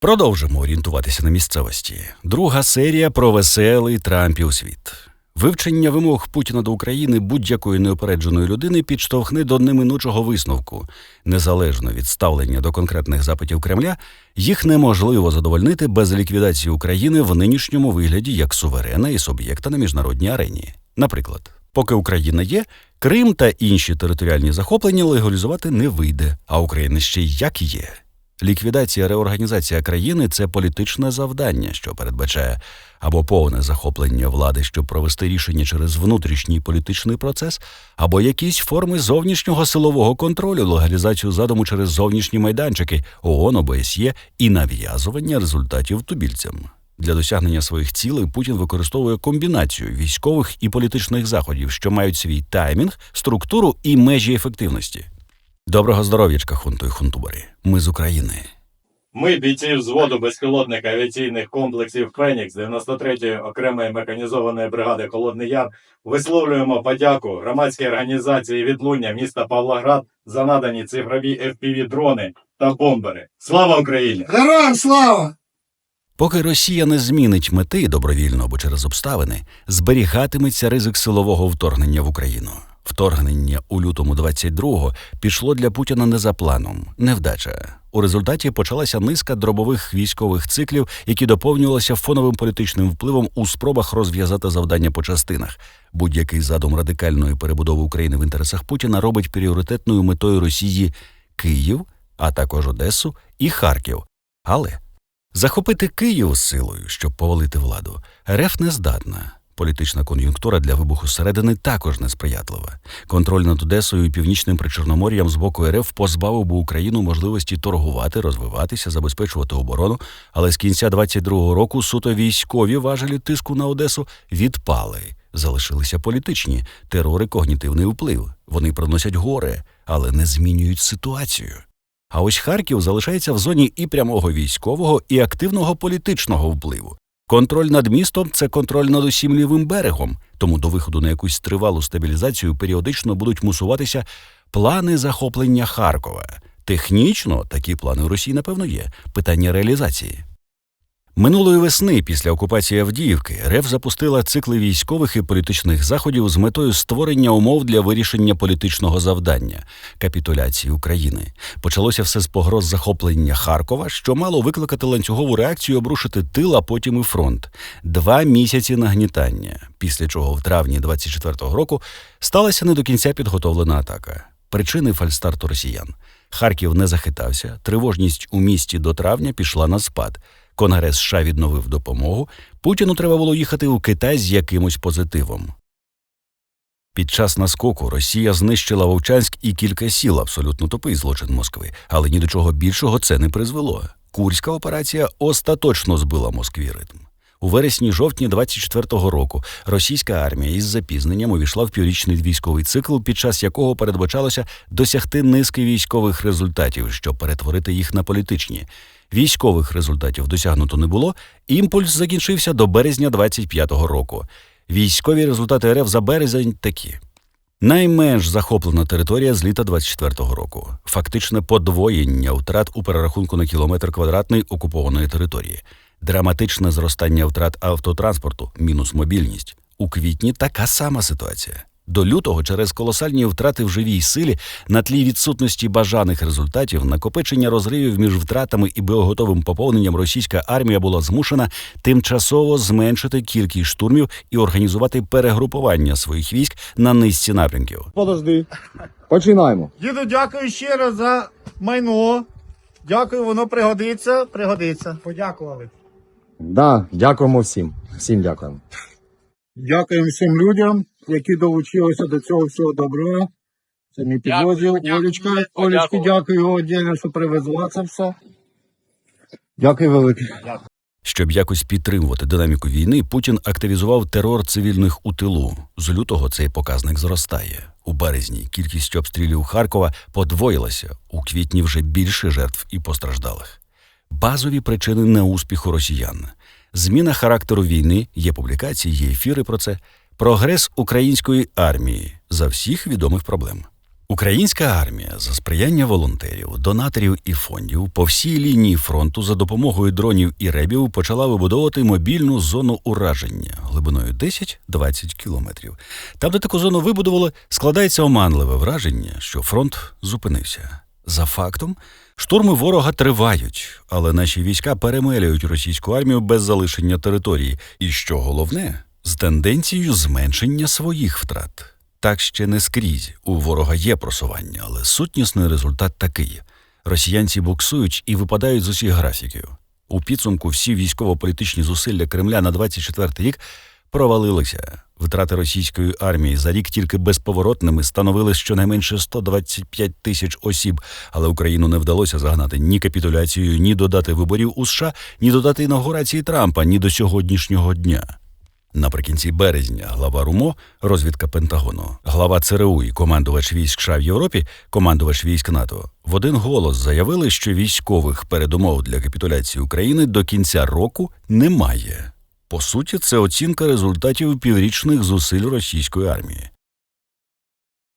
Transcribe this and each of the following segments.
Продовжимо орієнтуватися на місцевості. Друга серія про веселий Трампів світ. Вивчення вимог Путіна до України будь-якої неопередженої людини підштовхне до неминучого висновку. Незалежно від ставлення до конкретних запитів Кремля, їх неможливо задовольнити без ліквідації України в нинішньому вигляді як суверена і суб'єкта на міжнародній арені. Наприклад, поки Україна є, Крим та інші територіальні захоплення легалізувати не вийде, а Україна ще як є. Ліквідація реорганізація країни це політичне завдання, що передбачає або повне захоплення влади, щоб провести рішення через внутрішній політичний процес, або якісь форми зовнішнього силового контролю, легалізацію задуму через зовнішні майданчики ООН, ОБСЄ і нав'язування результатів тубільцям. Для досягнення своїх цілей Путін використовує комбінацію військових і політичних заходів, що мають свій таймінг, структуру і межі ефективності. Доброго здоров'ячка, хунту і хунтубарі. Ми з України. Ми, бійці взводу безпілотних авіаційних комплексів Фенікс 93-ї окремої механізованої бригади Холодний Яр, висловлюємо подяку громадській організації відлуння міста Павлоград за надані цифрові fpv дрони та бомбери. Слава Україні! Героям слава! Поки Росія не змінить мети добровільно або через обставини, зберігатиметься ризик силового вторгнення в Україну. Вторгнення у лютому 22-го пішло для Путіна не за планом, невдача. У результаті почалася низка дробових військових циклів, які доповнювалися фоновим політичним впливом у спробах розв'язати завдання по частинах. Будь-який задум радикальної перебудови України в інтересах Путіна робить пріоритетною метою Росії Київ, а також Одесу і Харків. Але захопити Київ силою, щоб повалити владу, РФ не здатна. Політична кон'юнктура для вибуху зсередини також несприятлива. Контроль над Одесою і північним причорномор'ям з боку РФ позбавив би Україну можливості торгувати, розвиватися, забезпечувати оборону. Але з кінця 22-го року суто військові важелі тиску на Одесу відпали. Залишилися політичні терор і когнітивний вплив. Вони приносять горе, але не змінюють ситуацію. А ось Харків залишається в зоні і прямого військового, і активного політичного впливу. Контроль над містом це контроль над усім лівим берегом, тому до виходу на якусь тривалу стабілізацію періодично будуть мусуватися плани захоплення Харкова. Технічно такі плани у Росії, напевно, є. Питання реалізації. Минулої весни, після окупації Авдіївки, РФ запустила цикли військових і політичних заходів з метою створення умов для вирішення політичного завдання капітуляції України. Почалося все з погроз захоплення Харкова, що мало викликати ланцюгову реакцію, обрушити тил, а потім і фронт. Два місяці нагнітання. Після чого в травні 24-го року сталася не до кінця підготовлена атака. Причини фальстарту росіян. Харків не захитався, тривожність у місті до травня пішла на спад. Конгрес США відновив допомогу. Путіну треба було їхати у Китай з якимось позитивом. Під час наскоку Росія знищила Вовчанськ і кілька сіл, абсолютно тупий злочин Москви, але ні до чого більшого це не призвело. Курська операція остаточно збила Москві ритм. У вересні-жовтні 24-го року російська армія із запізненням увійшла в піврічний військовий цикл, під час якого передбачалося досягти низки військових результатів, щоб перетворити їх на політичні. Військових результатів досягнуто не було. Імпульс закінчився до березня 25-го року. Військові результати РФ за березень такі. Найменш захоплена територія з літа 24-го року. Фактичне подвоєння втрат у перерахунку на кілометр квадратний окупованої території. Драматичне зростання втрат автотранспорту, мінус мобільність. У квітні така сама ситуація. До лютого через колосальні втрати в живій силі на тлі відсутності бажаних результатів, накопичення розривів між втратами і боєготовим поповненням російська армія була змушена тимчасово зменшити кількість штурмів і організувати перегрупування своїх військ на низці напрямків. Подожди. Починаємо. Діду, дякую ще раз за майно. Дякую, воно пригодиться, пригодиться. Подякували. Да, дякуємо всім. Всім дякуємо. Дякуємо всім людям, які долучилися до цього всього доброго. Це мій підрозділ. Олечка, Олечки, дякую отдельно, що привезла це все. Дякую велике. Щоб якось підтримувати динаміку війни, Путін активізував терор цивільних у тилу. З лютого цей показник зростає. У березні кількість обстрілів Харкова подвоїлася, у квітні вже більше жертв і постраждалих. Базові причини неуспіху росіян. Зміна характеру війни, є публікації, є ефіри про це, прогрес української армії за всіх відомих проблем. Українська армія за сприяння волонтерів, донаторів і фондів по всій лінії фронту за допомогою дронів і ребів почала вибудовувати мобільну зону ураження глибиною 10-20 кілометрів. Там, де таку зону вибудували, складається оманливе враження, що фронт зупинився. За фактом, штурми ворога тривають, але наші війська перемелюють російську армію без залишення території. І що головне, з тенденцією зменшення своїх втрат. Так ще не скрізь. У ворога є просування, але сутнісний результат такий: росіянці буксують і випадають з усіх графіків. У підсумку всі військово-політичні зусилля Кремля на 24-й рік провалилися. Втрати російської армії за рік тільки безповоротними становили щонайменше 125 тисяч осіб, але Україну не вдалося загнати ні капітуляцією, ні до дати виборів у США, ні до дати інаугурації Трампа, ні до сьогоднішнього дня. Наприкінці березня глава РУМО, розвідка Пентагону, глава ЦРУ і командувач військ США в Європі, командувач військ НАТО в один голос заявили, що військових передумов для капітуляції України до кінця року немає. По суті, це оцінка результатів піврічних зусиль російської армії.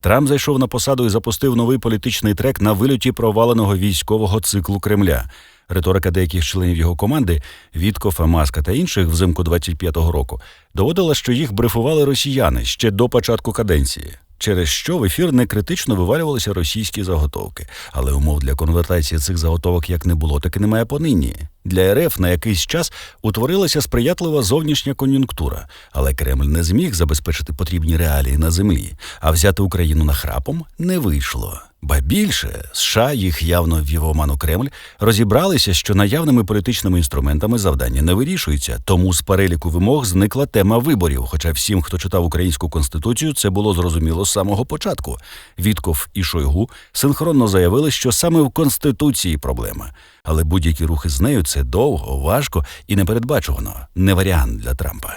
Трамп зайшов на посаду і запустив новий політичний трек на вильоті проваленого військового циклу Кремля. Риторика деяких членів його команди Віткофа, Маска та інших взимку 25-го року доводила, що їх брифували росіяни ще до початку каденції, через що в ефір не критично вивалювалися російські заготовки. Але умов для конвертації цих заготовок як не було, так і немає понині. Для РФ на якийсь час утворилася сприятлива зовнішня кон'юнктура, але Кремль не зміг забезпечити потрібні реалії на землі, а взяти Україну нахрапом не вийшло. Ба більше США їх явно ввів оману Кремль, розібралися, що наявними політичними інструментами завдання не вирішується. Тому з переліку вимог зникла тема виборів. Хоча всім, хто читав українську конституцію, це було зрозуміло з самого початку. Вітков і Шойгу синхронно заявили, що саме в конституції проблема. Але будь-які рухи з нею це довго, важко і непередбачувано. Не варіант для Трампа.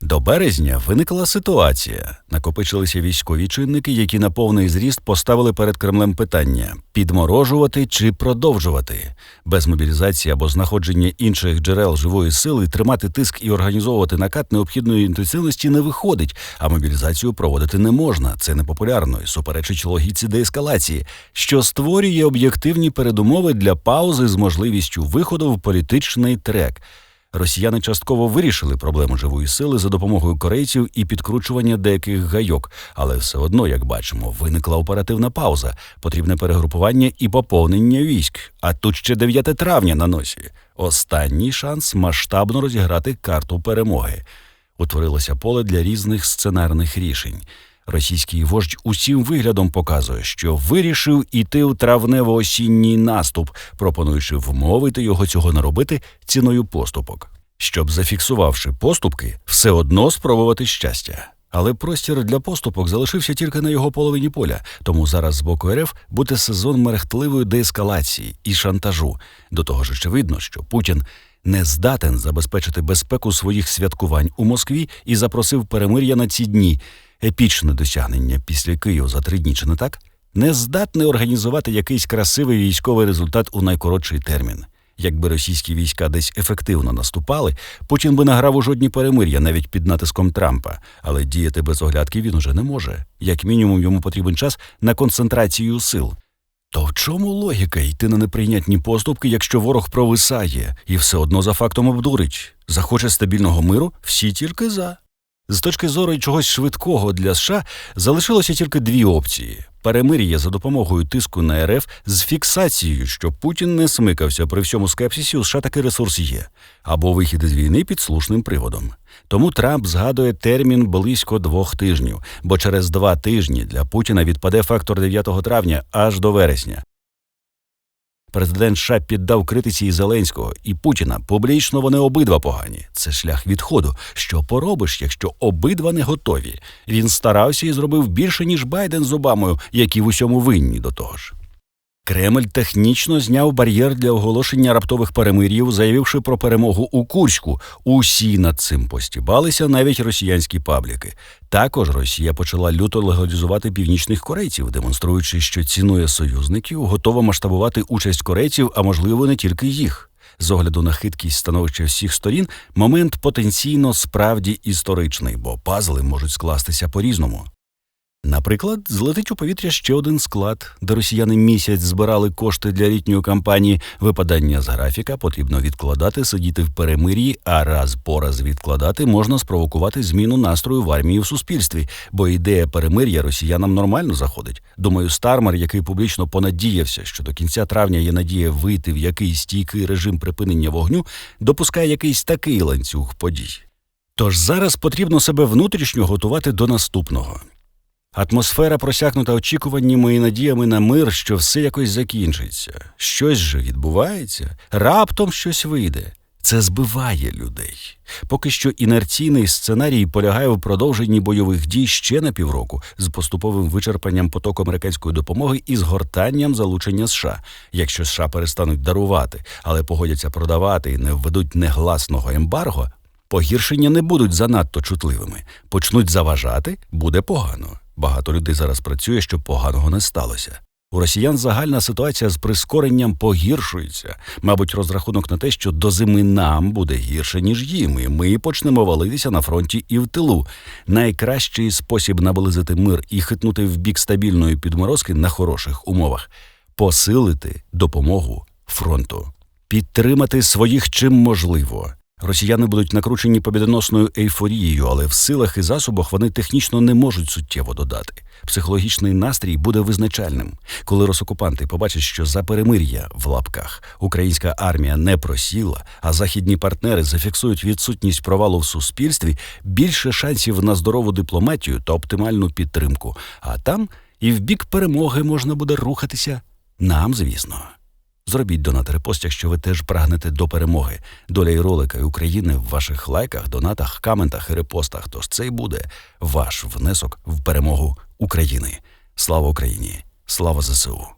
До березня виникла ситуація. Накопичилися військові чинники, які на повний зріст поставили перед Кремлем питання: підморожувати чи продовжувати. Без мобілізації або знаходження інших джерел живої сили тримати тиск і організовувати накат необхідної інтенсивності не виходить, а мобілізацію проводити не можна. Це непопулярно і суперечить логіці деескалації, що створює об'єктивні передумови для паузи з можливістю виходу в політичний трек. Росіяни частково вирішили проблему живої сили за допомогою корейців і підкручування деяких гайок, але все одно, як бачимо, виникла оперативна пауза, потрібне перегрупування і поповнення військ. А тут ще 9 травня на носі. Останній шанс масштабно розіграти карту перемоги. Утворилося поле для різних сценарних рішень. Російський вождь усім виглядом показує, що вирішив іти в травнево-осінній наступ, пропонуючи вмовити його цього не робити ціною поступок, щоб, зафіксувавши поступки, все одно спробувати щастя. Але простір для поступок залишився тільки на його половині поля, тому зараз з боку РФ буде сезон мерехтливої деескалації і шантажу. До того ж, очевидно, що Путін не здатен забезпечити безпеку своїх святкувань у Москві і запросив перемир'я на ці дні. Епічне досягнення після Києва за три дні, чи не так? Не здатний організувати якийсь красивий військовий результат у найкоротший термін. Якби російські війська десь ефективно наступали, Путін би награв у жодні перемир'я навіть під натиском Трампа, але діяти без оглядки він уже не може. Як мінімум, йому потрібен час на концентрацію сил. То в чому логіка йти на неприйнятні поступки, якщо ворог провисає і все одно за фактом обдурить? Захоче стабільного миру, всі тільки за. З точки зору чогось швидкого для США залишилося тільки дві опції: перемир'я за допомогою тиску на РФ з фіксацією, що Путін не смикався при всьому скепсисі, у США такий ресурс є, або вихід із війни під слушним приводом. Тому Трамп згадує термін близько двох тижнів, бо через два тижні для Путіна відпаде фактор 9 травня аж до вересня. Президент США піддав критиці і Зеленського і Путіна. Публічно вони обидва погані. Це шлях відходу. Що поробиш, якщо обидва не готові? Він старався і зробив більше ніж Байден з Обамою, які в усьому винні до того ж. Кремль технічно зняв бар'єр для оголошення раптових перемир'їв, заявивши про перемогу у Курську. Усі над цим постібалися, навіть росіянські пабліки. Також Росія почала люто легалізувати північних корейців, демонструючи, що цінує союзників, готова масштабувати участь корейців, а можливо не тільки їх. З огляду на хиткість становища всіх сторін, момент потенційно справді історичний, бо пазли можуть скластися по різному. Наприклад, злетить у повітря ще один склад, де росіяни місяць збирали кошти для літньої кампанії. Випадання з графіка потрібно відкладати, сидіти в перемир'ї, а раз по раз відкладати можна спровокувати зміну настрою в армії в суспільстві, бо ідея перемир'я росіянам нормально заходить. Думаю, Стармер, який публічно понадіявся, що до кінця травня є надія вийти в якийсь стійкий режим припинення вогню, допускає якийсь такий ланцюг подій. Тож зараз потрібно себе внутрішньо готувати до наступного. Атмосфера просякнута очікуваннями і надіями на мир, що все якось закінчиться. Щось же відбувається, раптом щось вийде. Це збиває людей. Поки що інерційний сценарій полягає в продовженні бойових дій ще на півроку з поступовим вичерпанням потоку американської допомоги і згортанням залучення США. Якщо США перестануть дарувати, але погодяться продавати і не введуть негласного ембарго, погіршення не будуть занадто чутливими. Почнуть заважати, буде погано. Багато людей зараз працює, щоб поганого не сталося. У росіян загальна ситуація з прискоренням погіршується. Мабуть, розрахунок на те, що до зими нам буде гірше, ніж їм, і ми почнемо валитися на фронті і в тилу. Найкращий спосіб наблизити мир і хитнути в бік стабільної підморозки на хороших умовах посилити допомогу фронту, підтримати своїх чим можливо. Росіяни будуть накручені побідоносною ейфорією, але в силах і засобах вони технічно не можуть суттєво додати. Психологічний настрій буде визначальним. Коли росокупанти побачать, що за перемир'я в лапках українська армія не просіла, а західні партнери зафіксують відсутність провалу в суспільстві, більше шансів на здорову дипломатію та оптимальну підтримку. А там і в бік перемоги можна буде рухатися нам, звісно. Зробіть донат репост, якщо ви теж прагнете до перемоги. Доля і ролика і України в ваших лайках, донатах, коментах і репостах. Тож це й буде ваш внесок в перемогу України. Слава Україні! Слава ЗСУ!